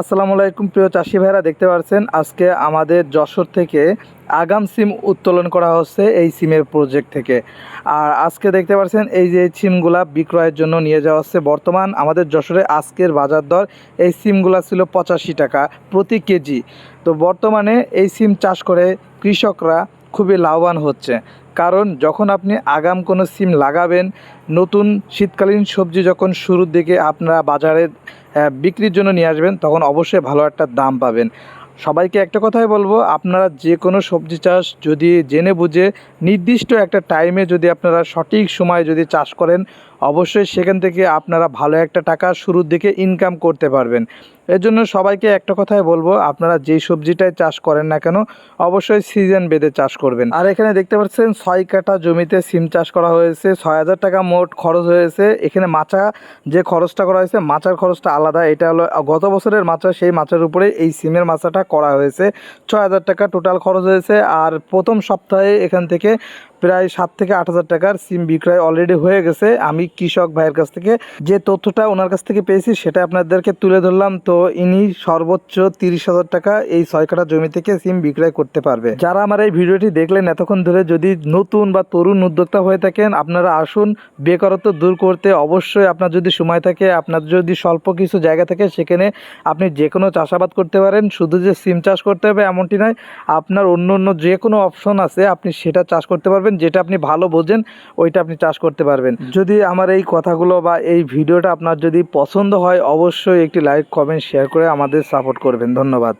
আসসালামু আলাইকুম, প্রিয় চাষি ভাইরা, দেখতে পাচ্ছেন আজকে আমাদের যশোর থেকে আগাম সিম উত্তোলন করা হচ্ছে এই সিমের প্রজেক্ট থেকে। আর আজকে দেখতে পাচ্ছেন এই যে সিমগুলা বিক্রয়ের জন্য নিয়ে যাওয়া হচ্ছে। বর্তমান আমাদের যশোরে আজকের বাজার দর এই সিমগুলা ছিল পঁচাশি টাকা প্রতি কেজি। তো বর্তমানে এই সিম চাষ করে কৃষকরা খুবই লাভবান হচ্ছে। কারণ যখন আপনি আগাম কোনো সিম লাগাবেন, নতুন শীতকালীন সবজি যখন শুরুর দিকে আপনারা বাজারে বিক্রির জন্য নিয়ে আসবেন, তখন অবশ্যই ভালো একটা দাম পাবেন। সবাইকে একটা কথাই বলব, আপনারা যে কোনো সবজি চাষ যদি জেনে বুঝে, নির্দিষ্ট একটা টাইমে যদি আপনারা সঠিক সময়ে যদি চাষ করেন অবশ্যই সেখান থেকে আপনারা ভালো একটা টাকা শুরুর দিকে ইনকাম করতে পারবেন। এর জন্য সবাইকে একটা কথাই বলব, আপনারা যেই সবজিটাই চাষ করেন না কেন, অবশ্যই সিজন বেঁধে চাষ করবেন। আর এখানে দেখতে পাচ্ছেন ছয় কাঠা জমিতে সিম চাষ করা হয়েছে, ছয় হাজার টাকা মোট খরচ হয়েছে। এখানে মাচা যে খরচটা করা হয়েছে, মাচার খরচটা আলাদা। এটা হলো গত বছরের মাচা, সেই মাচার উপরে এই সিমের মাচাটা করা হয়েছে। ছয় হাজার টাকা টোটাল খরচ হয়েছে। আর প্রথম সপ্তাহে এখান থেকে প্রায় সাত থেকে আট হাজার টাকার সিম বিক্রয় অলরেডি হয়ে গেছে। আমি কৃষক ভাইয়ের কাছ থেকে যে তথ্যটা ওনার কাছ থেকে পেয়েছি সেটা আপনাদেরকে তুলে ধরলাম। তো ইনি সর্বোচ্চ তিরিশ হাজার টাকা এই ছয় কাঠা জমি থেকে সিম বিক্রয় করতে পারবে। যারা আমার এই ভিডিওটি দেখলেন এতক্ষণ ধরে যদি নতুন বা তরুণ উদ্যোক্তা হয়ে থাকেন, আপনারা আসুন বেকারত্ব দূর করতে। অবশ্যই আপনার যদি সময় থাকে, আপনার যদি স্বল্প কিছু জায়গা থাকে, সেখানে আপনি যে কোনো চাষাবাদ করতে পারেন। শুধু যে সিম চাষ করতে হবে এমনটি নয়, আপনার অন্য অন্য যে কোনো অপশন আছে, আপনি সেটা চাষ করতে পারবেন। যেটা আপনি ভালো বোঝেন, ওইটা আপনি চাষ করতে পারবেন। যদি আমার এই কথাগুলো বা এই ভিডিওটা আপনার যদি পছন্দ হয়, অবশ্যই একটি লাইক কমেন্ট শেয়ার করে আমাদের সাপোর্ট করবেন। ধন্যবাদ।